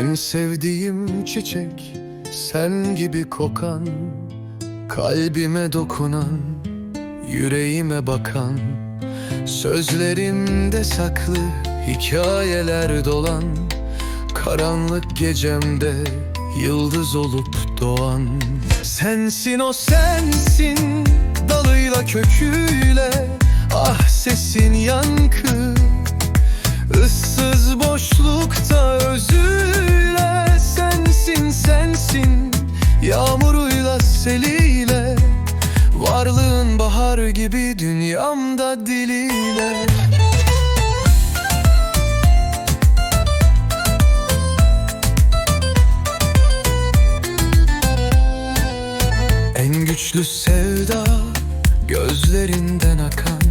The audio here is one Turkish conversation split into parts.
En sevdiğim çiçek sen gibi kokan Kalbime dokunan yüreğime bakan Sözlerimde saklı hikayeler dolan Karanlık gecemde yıldız olup doğan. Sensin o sensin dalıyla köküyle Ah sesin yankı. Issız boşlukta özüyle Yağmuruyla seliyle Varlığın bahar gibi dünyamda diliyle. En güçlü sevda gözlerinden akan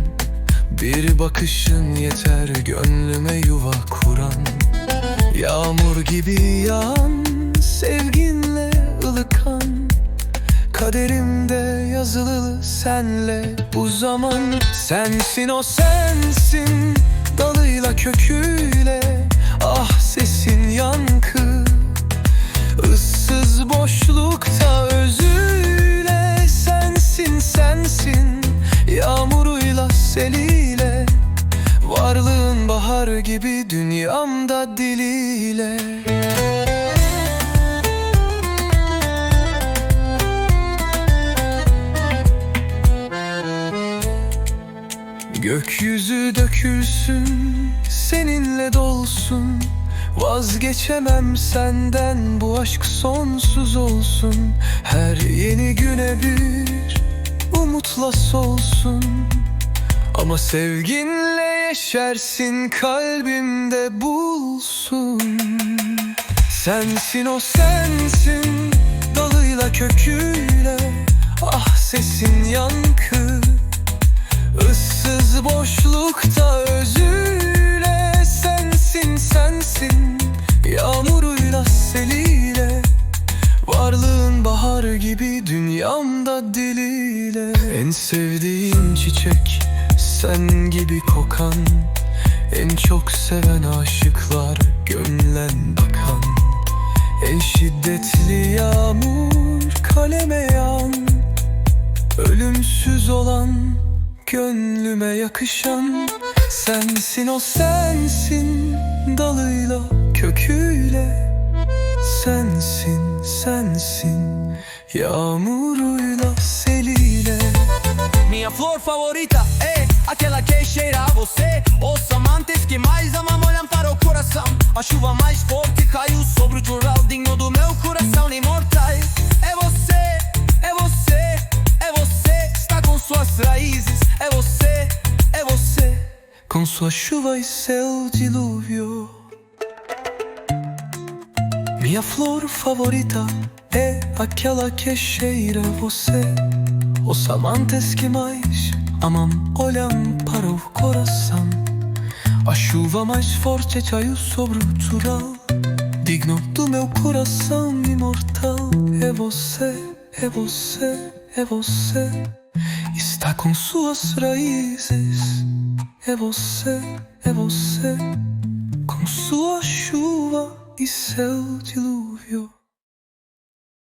Bir bakışın yeter gönlüme yuva kuran. Yağmur gibi yağan ılıkan Kaderimde yazılı senle bu zaman Sensin o sensin. Dalıyla köküyle Ah sesin yankı. Issız boşlukta özüyle Sensin sensin. Yağmuruyla seliyle Varlığın bahar gibi dünyamda diliyle Gökyüzü dökülsün, seninle dolsun. Vazgeçemem senden, bu aşk sonsuz olsun. Her yeni güne bir umutla solsun. Ama sevginle yeşersin, kalbimde bulsun. Sensin o sensin, dalıyla köküyle. Ah sesin yankı Issız boşlukta özüyle Sensin sensin. Yağmuruyla seliyle. Varlığın bahar gibi dünyamda diliyle. En sevdiğim çiçek sen gibi kokan. En çok seven aşıklar gönlen bakan. En şiddetli yağmur kaleme yağan. Ölümsüz olan Gönlüme yakışan Sensin o sensin Dalıyla köküyle Sensin sensin Yağmuruyla seliyle Minha flor favorita é aquela que cheira a você. Os amantes que mais amam olham para o coração. A chuva mais forte Com sua chuva e seu dilúvio. Minha flor favorita é aquela que cheira você. Os amantes que mais amam olham para o coração. A chuva mais forte caiu sobre o tural Digno do meu coração imortal. É você, é você, é você. Está com suas raízes É você, é você Com sua chuva e seu dilúvio